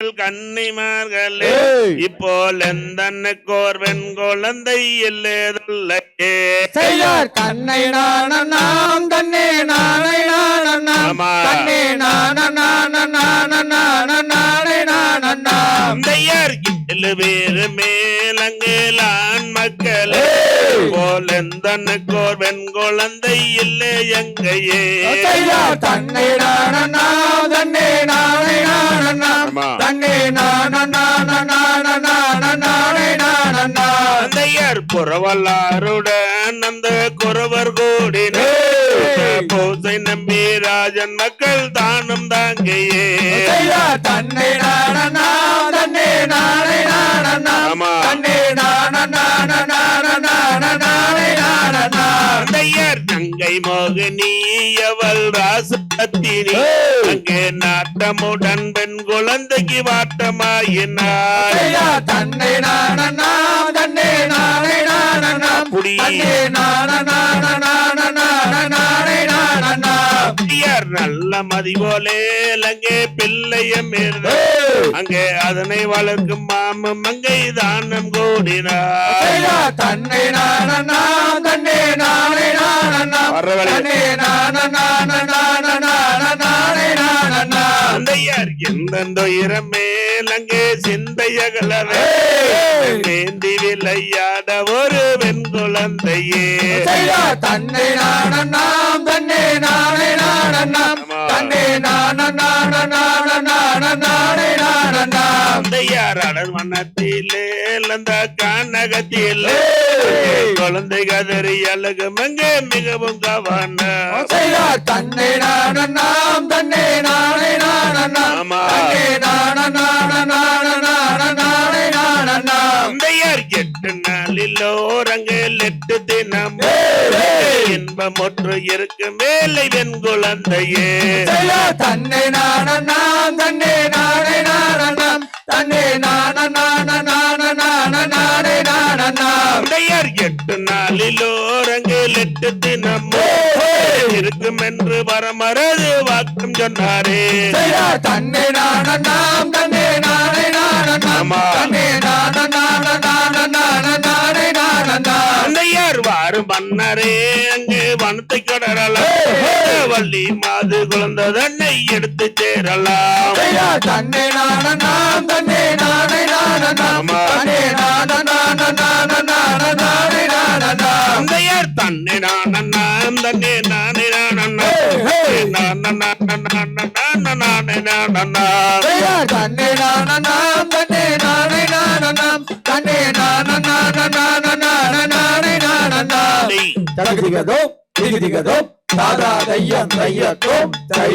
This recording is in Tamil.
கன்னிமார்களே இப்போ எந்தன்னு கோர்வன் குழந்தை இல்லேதல்லையே செய்யார் கண்ணை நானம் தன்னே நானை நானம்மா கண்ணே நானையார் ஏழு பேர் மேலங்களான் மக்களே. போலந்தன்னு கோர்வன் குழந்தை இல்லை எங்கையே. தன்னை நானனா தன்னை நானை நானனா தந்தையார் புறவல்லாருடன் அந்த குறவர் கூடின. பூசை நம்பி ராஜன் மக்கள் தானும் தாங்கையே. தன்னை நானம் தன்னே நானை நானம் தங்கை மோகினி அவள் ராசத்தினி அங்கே நாட்டமுடன் பெண் குழந்தைக்கு வாட்டமாயினாள். ஐயா, தன்னை நான நாம் தன்னை நானே நான புடி. தன்னை நான நான நான நான நானே நான தந்தையார் நல்ல மதி போலே அங்கே பிள்ளையம் அங்கே அதனை வளர்க்கும் மாமம் அங்கை தானம் கூடினார். தன்னை நான நாம் தன்னை நானே தந்தையார் எந்தெந்த மேல் அங்கே சிந்தையகலவே. மேந்தி விளையாட ஒரு பெண் குழந்தையே. தன்னை நான நாம் தன்னை நானே ஆமா. தன்னை நான நான நான நான நானே நான தந்தையார் அடர் மன்னத்திலே அந்த கானகத்திலே. குழந்தை கதறி அழகும் அங்கே மிகவும் செய்யார் தன்னை நான நாம் தன்னை நானே நான. தன்னை நான நான நான நான நானே நான தந்தையார் எட்டு நாளில் ஓரங்கள் எட்டு தினம். இன்பம் ஒன்று இருக்கும் வேலை வெண் குழந்தையே. தன்னை நான தந்தையார் எட்டு நாளில் ஓரங்கள் எட்டு தினம் இருக்கும் என்று வரமரது வாக்கம் சொன்னாரே. தன்னை நான நாம் தன்னை நானே நான ஆமா. தன்னை நான நான நான நான நானே நான தந்தையார் வாரு மன்னரே அங்கே வனத்தை கடறலாம். வள்ளி மாது குழந்தை தன்னை எடுத்து சேரலாம். தன்னை நான நாம் தன்னை நானே நான ஆமா. தன்னை நான நான நானே நானே நான் ஐயா, நானே நான தன்னை நான நான நான திகதிகதோ தாதா தையம் தையத்தோ தை